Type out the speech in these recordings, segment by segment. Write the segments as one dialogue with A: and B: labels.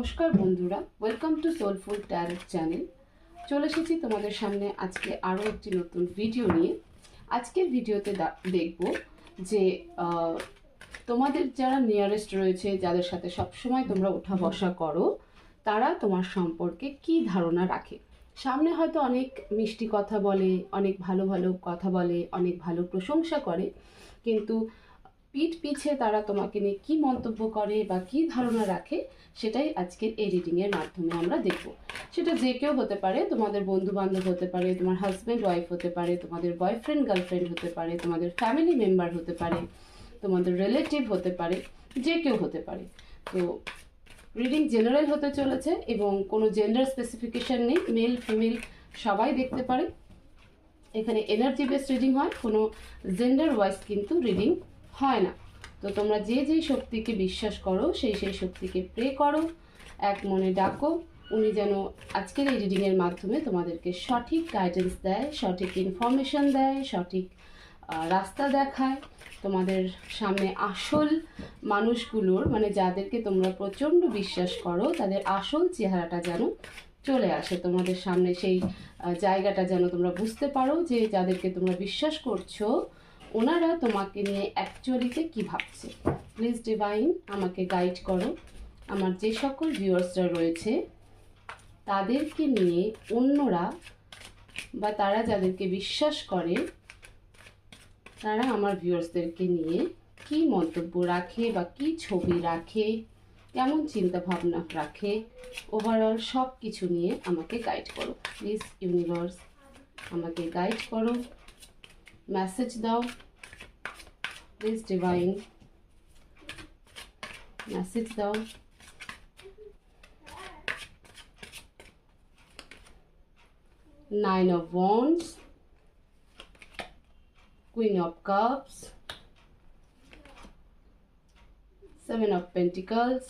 A: নমস্কার বন্ধুরা welcome to soulful tarot channel চলে এসেছি তোমাদের সামনে আজকে আরও একটি নতুন ভিডিও নিয়ে। আজকের ভিডিওতে দেখব যে তোমাদের যারা নিয়ারেস্ট রয়েছে, যাদের সাথে সবসময় তোমরা ওঠা বসা করো, তারা তোমার সম্পর্কে কি ধারণা রাখে? সামনে হয়তো অনেক মিষ্টি কথা বলে, অনেক ভালো ভালো কথা বলে, অনেক ভালো প্রশংসা করে, কিন্তু পিঠ পিছে তারা তোমাকে নিয়ে কী মন্তব্য করে বা কী ধারণা রাখে, সেটাই আজকের এই রিডিংয়ের মাধ্যমে আমরা দেখব। সেটা যে কেউ হতে পারে, তোমাদের বন্ধু বান্ধব হতে পারে, তোমার হাজব্যান্ড ওয়াইফ হতে পারে, তোমাদের বয়ফ্রেন্ড গার্লফ্রেন্ড হতে পারে, তোমাদের ফ্যামিলি মেম্বার হতে পারে, তোমাদের রিলেটিভ হতে পারে, যে কেউ হতে পারে। তো রিডিং জেনারেল হতে চলেছে এবং কোনো জেন্ডার স্পেসিফিকেশন নেই মেল ফিমেল সবাই দেখতে পারে। এখানে এনার্জি বেসড রিডিং হয়, কোনো জেন্ডার ওয়াইজ কিন্তু রিডিং হয় না। তো তোমরা যে যে শক্তিকে বিশ্বাস করো, সেই সেই শক্তিকে প্রে করো, এক মনে ডাকো, উনি যেন আজকের এই রিডিংয়ের মাধ্যমে তোমাদেরকে সঠিক গাইডেন্স দেয়, সঠিক ইনফরমেশন দেয়, সঠিক রাস্তা দেখায়। তোমাদের সামনে আসল মানুষগুলোর মানে যাদেরকে তোমরা প্রচণ্ড বিশ্বাস করো, তাদের আসল চেহারাটা যেন চলে আসে। তোমাদের সামনে সেই জায়গাটা যেন তোমরা বুঝতে পারো যে যাদেরকে তোমরা বিশ্বাস করছ ওনারা তোমাকে নিয়ে অ্যাকচুয়ালিতে কী ভাবছে? প্লিজ ডিভাইন আমাকে গাইড করো। আমার যে সকল ভিউয়ার্সরা রয়েছে, তাদেরকে নিয়ে অন্যরা বা তারা যাদেরকে বিশ্বাস করে, তারা আমার ভিউয়ার্সদেরকে নিয়ে কি মন্তব্য রাখে বা কি ছবি রাখে, কেমন চিন্তা ভাবনা রাখে ওভারঅল সব কিছু নিয়ে আমাকে গাইড করো। প্লিজ ইউনিভার্স আমাকে গাইড করো। message thou please divine. Message thou nine of wands. Queen of cups. Seven of pentacles.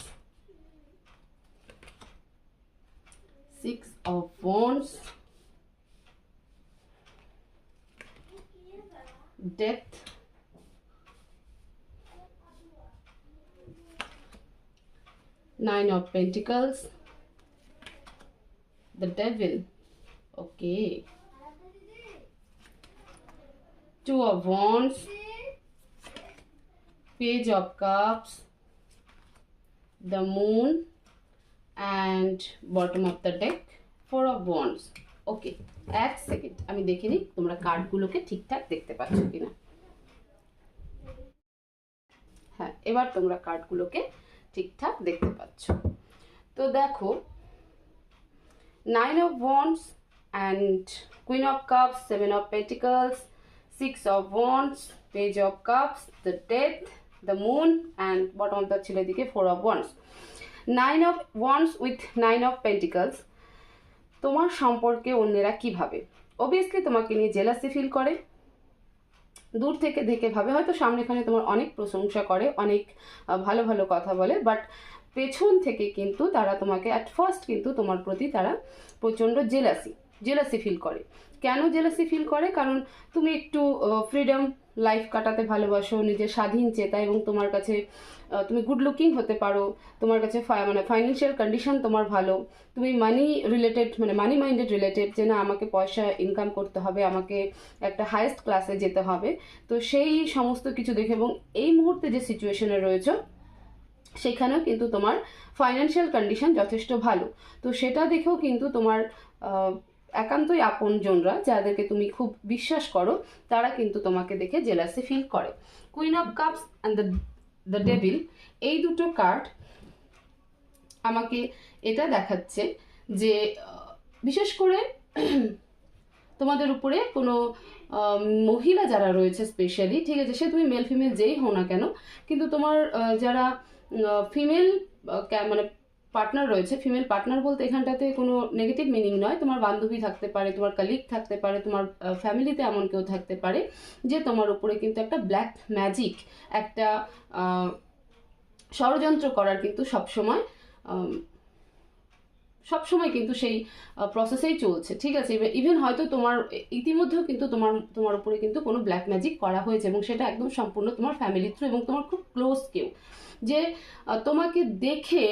A: Six of wands. Death nine of pentacles. The devil. Okay. Two of wands. Page of cups. The moon. And bottom of the deck four of wands okay এক second আমি দেখে নিই তোমরা কার্ডগুলোকে ঠিকঠাক দেখতে পাচ্ছ কিনা। হ্যাঁ এবার তোমরা কার্ডগুলোকে ঠিকঠাক দেখতে পাচ্ছ। তো দেখো nine of wands and queen of cups seven of pentacles six of wands page of cups the death the moon and bottom of the দিকে four of wands nine of wands with nine of pentacles তোমার সম্পর্কে অন্যেরা কি ভাবে obviously তোমাকে নিয়ে jealousy feel করে। দূর থেকে দেখে ভাবে। হয়তো সামনেখানে তোমার অনেক প্রশংসা করে, অনেক ভালো ভালো কথা বলে বাট পেছন থেকে কিন্তু তারা তোমাকে অ্যাট ফার্স্ট কিন্তু তোমার প্রতি তারা প্রচণ্ড জেলাসি জেলাসি ফিল করে। কেন জেলাসি ফিল করে? কারণ তুমি একটু ফ্রিডম লাইফ কাটাতে ভালোবাসো, নিজের স্বাধীন চেতা এবং তোমার কাছে তুমি গুড লুকিং হতে পারো, তোমার কাছে মানে ফাইন্যান্সিয়াল কন্ডিশন তোমার ভালো, তুমি মানি রিলেটেড মানে মানি মাইন্ডেড রিলেটেড যে না, আমাকে পয়সা ইনকাম করতে হবে, আমাকে একটা হায়েস্ট ক্লাসে যেতে হবে। তো সেই সমস্ত কিছু দেখে এবং এই মুহূর্তে যে সিচুয়েশনে রয়েছে, সেখানেও কিন্তু তোমার ফাইন্যান্সিয়াল কন্ডিশন যথেষ্ট ভালো। তো সেটা দেখেও কিন্তু তোমার একান্তই আপনজনরা যাদেরকে তুমি খুব বিশ্বাস করো, তারা কিন্তু তোমাকে দেখে জেলাসি ফিল করে। Queen of cups and the the devil এই দুটো কার্ড আমাকে এটা দেখাচ্ছে যে বিশেষ করে তোমাদের উপরে কোনো মহিলা যারা রয়েছে স্পেশালি ঠিক আছে, সে তুমি মেল ফিমেল যেই হও না কেন, কিন্তু তোমার যারা ফিমেল মানে পার্টনার রয়েছে ফিমেল পার্টনার বলতে এখানটাতে কোনো নেগেটিভ মিনিং নয়। তোমার বান্ধবী থাকতে পারে, তোমার কালিগ থাকতে পারে, তোমার ফ্যামিলিতে এমন কেউ থাকতে পারে যে তোমার উপরে কিন্তু একটা ব্ল্যাক ম্যাজিক একটা ষড়যন্ত্র করার কিন্তু সবসময় আম, সব সময় কিন্তু সেই প্রসেসেই চলছে ঠিক আছে? ইভেন হয়তো তোমার ইতিমধ্যেও কিন্তু তোমার তোমার উপরে কিন্তু কোনো ব্ল্যাক ম্যাজিক করা হয়েছে এবং সেটা একদম সম্পূর্ণ তোমার ফ্যামিলি থ্রু এবং তোমার খুব ক্লোজ কেউ। যে তোমাকে দেখে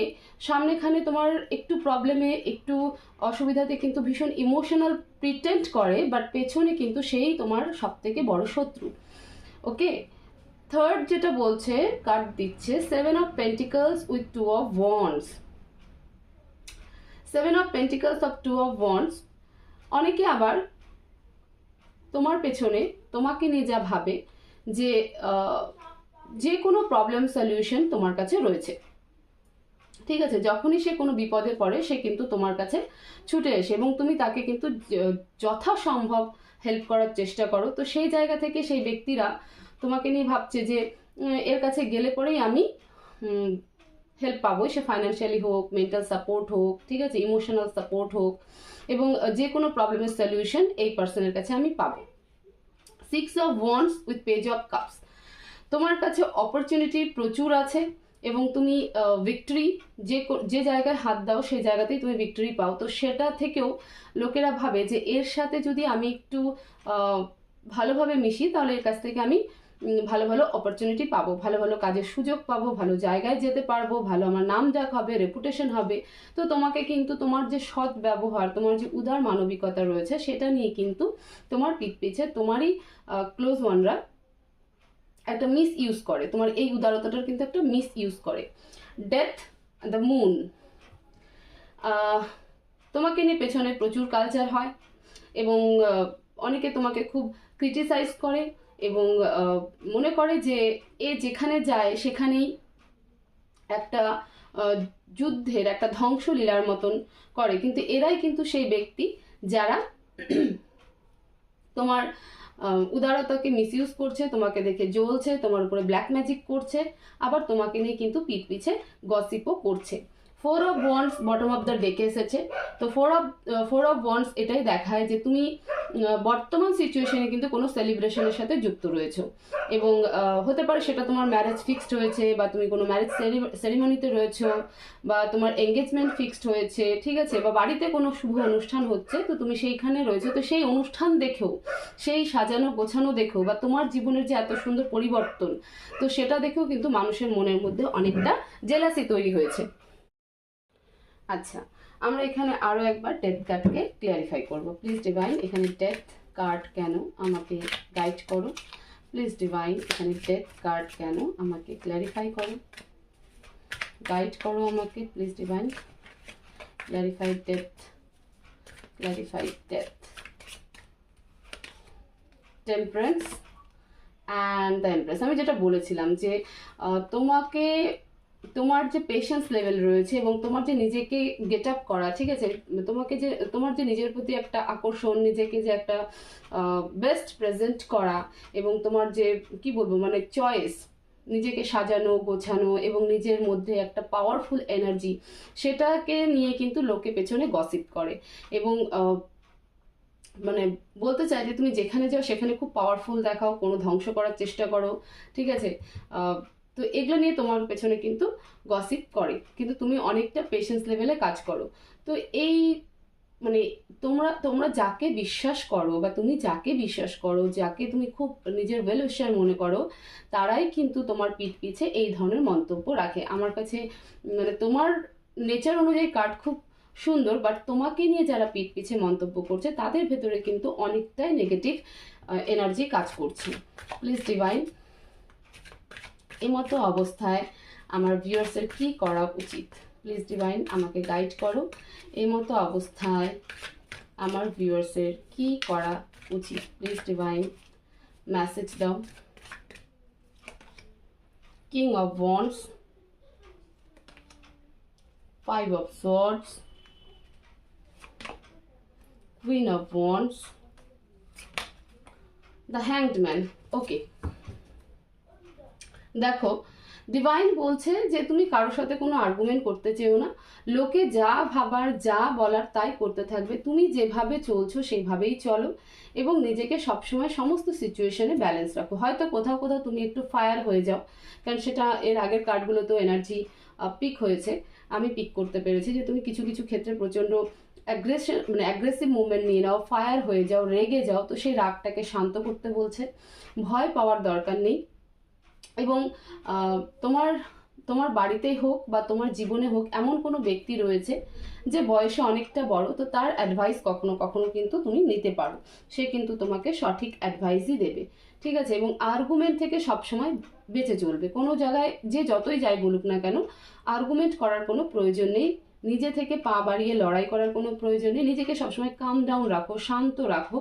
A: সামনেখানে তোমার একটু প্রবলেমে একটু অসুবিধাতে কিন্তু ভীষণ ইমোশনাল প্রিটেন্ড করে বাট পেছনে কিন্তু সেই তোমার সব থেকে বড় শত্রু। ওকে থার্ড যেটা বলছে কার্ড দিচ্ছে seven of pentacles with two of wands seven of pentacles of two of wands অনেকে আবার তোমার পেছনে, তোমাকে নিয়ে যা ভাবে যে যে কোনো প্রবলেম সলিউশন তোমার কাছে রয়েছে। ঠিক আছে? যখনই সে কোনো বিপদে পড়ে, সে কিন্তু তোমার কাছে ছুটে আসে এবং তুমি তাকে কিন্তু যথাসম্ভব হেল্প করার চেষ্টা করো। তো সেই জায়গা থেকে সেই ব্যক্তিরা তোমাকে নিয়ে ভাবছে যে, এর কাছে গেলে পরেই আমি হেল্প পাবো, সে ফাইন্যান্সিয়ালি হোক মেন্টাল সাপোর্ট হোক, ঠিক আছে ইমোশনাল সাপোর্ট হোক, এবং যে কোনো প্রবলেমের সলিউশন এই পার্সনের কাছে আমি পাবো। Six of wands with page of cups তোমার কাছে অপরচুনিটি প্রচুর আছে এবং তুমি ভিক্টরি যে যে জায়গায় হাত দাও, সেই জায়গাতেই তুমি ভিক্টরি পাও। তো সেটা থেকেও লোকেরা ভাবে যে এর সাথে যদি আমি একটু ভালোভাবে মিশি, তাহলে এর কাছ থেকে আমি ভালো ভালো অপরচুনিটি পাবো, ভালো ভালো কাজের সুযোগ পাবো, ভালো জায়গায় যেতে পারব, ভালো আমার নাম ডাক হবে রেপুটেশন হবে। তো তোমাকে কিন্তু তোমার যে সৎ ব্যবহার, তোমার যে উদার মানবিকতা রয়েছে, সেটা নিয়ে কিন্তু তোমার পিঠ পিছে তোমারই ক্লোজ ওয়ানরা একটা মিস ইউজ করে। তোমার এই উদারতাটার কিন্তু একটা মিস ইউজ করে ডেথ দ্য মুন তোমাকে নিয়ে পেছনে প্রচুর কালচার হয় এবং অনেকে তোমাকে খুব ক্রিটিসাইজ করে। এবং মনে করে যে এ যেখানে যায় সেখানেই একটা যুদ্ধের একটা ধ্বংসলীলার মতন করে। কিন্তু এরাই কিন্তু সেই ব্যক্তি যারা তোমার উদারতাকে মিসইউজ করছে, তোমাকে দেখে জ্বলছে, তোমার উপরে ব্ল্যাক ম্যাজিক করছে, আবার তোমাকে নিয়ে কিন্তু পিঠ পিছে গসিপও করছে। Four of wands bottom of the ডেকে এসেছে। তো four of four of wands এটাই দেখায় যে তুমি বর্তমান সিচুয়েশনে কিন্তু কোনো সেলিব্রেশনের সাথে যুক্ত রয়েছো। এবং হতে পারে সেটা তোমার ম্যারেজ ফিক্সড হয়েছে বা তুমি কোনো ম্যারেজ সেরিমনিতে রয়েছো বা তোমার এঙ্গেজমেন্ট ফিক্সড হয়েছে, ঠিক আছে? বা বাড়িতে কোনো শুভ অনুষ্ঠান হচ্ছে, তো তুমি সেইখানে রয়েছে। তো সেই অনুষ্ঠান দেখেও, সেই সাজানো গোছানো দেখেও বা তোমার জীবনের যে এত সুন্দর পরিবর্তন, তো সেটা দেখেও কিন্তু মানুষের মনের মধ্যে অনেকটা জেলাসি তৈরি হয়েছে। আচ্ছা আমরা এখানে আরও একবার ডেথ কার্ডকে ক্লিয়ারিফাই করব। প্লিজ ডিভাইন এখানে ডেথ কার্ড কেন আমাকে গাইড করো? প্লিজ ডিভাইন এখানে ডেথ কার্ড কেন আমাকে ক্ল্যারিফাই করো? গাইড করো আমাকে please divine clarify death clarify death temperance and the empress আমি যেটা বলেছিলাম যে তোমাকে তোমার যে পেশেন্স লেভেল রয়েছে এবং তোমার যে নিজেকে গেট আপ করা, ঠিক আছে? তোমাকে যে, তোমার যে নিজের প্রতি একটা আকর্ষণ, নিজেকে যে একটা বেস্ট প্রেজেন্ট করা এবং তোমার যে, কি বলব মানে চয়েস নিজেকে সাজানো, গোছানো এবং নিজের মধ্যে একটা পাওয়ারফুল এনার্জি সেটাকে নিয়ে কিন্তু লোকে পেছনে গসিপ করে এবং মানে বলতে চাই যে তুমি যেখানে যাও সেখানে খুব পাওয়ারফুল দেখাও, কোনো ধ্বংস করার চেষ্টা করো, ঠিক আছে? তো এগুলো নিয়ে তোমার পেছনে কিন্তু গসিপ করে। কিন্তু তুমি অনেকটা পেশেন্স লেভেলে কাজ করো। তো এই মানে তোমরা তোমরা যাকে বিশ্বাস করো বা তুমি যাকে বিশ্বাস করো, যাকে তুমি খুব নিজের ওয়েল উইশার মনে করো, তারাই কিন্তু তোমার পিঠ পিছে এই ধরনের মন্তব্য রাখে। আমার কাছে মানে তোমার নেচার অনুযায়ী কার্ড খুব সুন্দর বাট তোমাকে নিয়ে যারা পিঠ পিছে মন্তব্য করছে, তাদের ভেতরে কিন্তু অনেকটাই নেগেটিভ এনার্জি কাজ করছে। প্লিজ ডিভাইন এই মতো অবস্থায় আমার ভিউয়ার্সের কি করা উচিত? প্লিজ ডিভাইন আমাকে গাইড করো। এই মতো অবস্থায় আমার ভিউয়ার্সের কি করা উচিত? প্লিজ ডিভাইন মেসেজ দাও। King of wands five of swords queen of wands the hanged man okay দেখো ডিভাইন বলছে যে তুমি কারোর সাথে কোনো আর্গুমেন্ট করতে চেও না। লোকে যা ভাবার, যা বলার তাই করতে থাকবে। তুমি যেভাবে চলছো সেইভাবেই চলো এবং নিজেকে সবসময় সমস্ত সিচুয়েশনে ব্যালেন্স রাখো। হয়তো কোথাও কোথাও তুমি একটু ফায়ার হয়ে যাও, কারণ সেটা এর আগের কার্ডগুলোতেও এনার্জি পিক হয়েছে। আমি পিক করতে পেরেছি যে তুমি কিছু কিছু ক্ষেত্রে প্রচণ্ড অ্যাগ্রেশন মানে অ্যাগ্রেসিভ মুভমেন্ট নিয়ে নাও ফায়ার হয়ে যাও, রেগে যাও। তো সেই রাগটাকে শান্ত করতে বলছে। ভয় পাওয়ার দরকার নেই। এবং তোমার তোমার বাড়িতেই হোক বা তোমার জীবনে হোক এমন কোনো ব্যক্তি রয়েছে যে বয়সে অনেকটা বড়, তো তার অ্যাডভাইস কখনো কখনো কিন্তু তুমি নিতে পারো। সে কিন্তু তোমাকে সঠিক অ্যাডভাইসই দেবে। ঠিক আছে? এবং আর্গুমেন্ট থেকে সবসময় বেঁচে চলবে। কোনো জায়গায় যে যতই যাই বলুক না কেন আর্গুমেন্ট করার কোনো প্রয়োজন নেই। নিজে থেকে পা বাড়িয়ে লড়াই করার কোনো প্রয়োজন নেই। নিজেকে সবসময় কাম ডাউন রাখো, শান্ত রাখো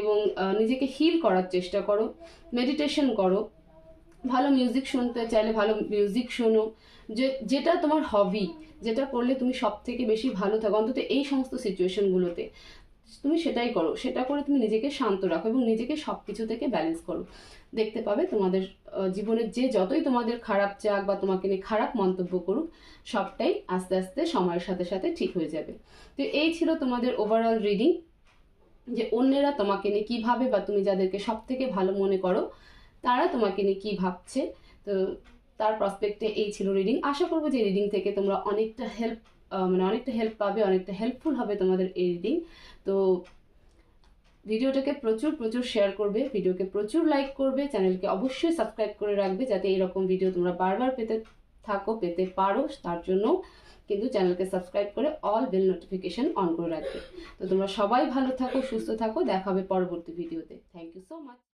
A: এবং নিজেকে হিল করার চেষ্টা করো। মেডিটেশন করো। ভালো মিউজিক শুনতে চাইলে ভালো মিউজিক শোনো। যে, যেটা তোমার হবি যেটা করলে তুমি সব থেকে বেশি ভালো থাকো, অন্তত এই সমস্ত সিচুয়েশনগুলোতে তুমি সেটাই করো, সেটা করে তুমি নিজেকে শান্ত রাখো এবং নিজেকে সব কিছু থেকে ব্যালেন্স করো। দেখতে পাবে তোমাদের জীবনের যে যতই তোমাদের খারাপ চাক বা তোমাকে নিয়ে খারাপ মন্তব্য করুক, সবটাই আস্তে আস্তে সময়ের সাথে সাথে ঠিক হয়ে যাবে। তো এই ছিল তোমাদের ওভারঅল রিডিং যে অন্যেরা তোমাকে নিয়ে কীভাবে বা তুমি যাদেরকে সব থেকে ভালো মনে করো তারা তোমাকে নিয়ে কী ভাবছে? তো তার প্রসপেক্টে এই ছিল রিডিং আশা করব যে রিডিং থেকে তোমরা অনেকটা হেল্প মানে অনেকটা হেল্প পাবে, অনেকটা হেল্পফুল হবে তোমাদের এই রিডিং তো ভিডিওটাকে প্রচুর প্রচুর শেয়ার করবে, ভিডিওকে প্রচুর লাইক করবে, চ্যানেলকে অবশ্যই সাবস্ক্রাইব করে রাখবে, যাতে এরকম ভিডিও তোমরা বারবার পেতে থাকো, পেতে পারো, তার জন্য কিন্তু চ্যানেলকে সাবস্ক্রাইব করে অল বেল নোটিফিকেশন অন করে রাখবে। তো তোমরা সবাই ভালো থাকো, সুস্থ থাকো, দেখা হবে পরবর্তী ভিডিওতে থ্যাংক ইউ সো মাচ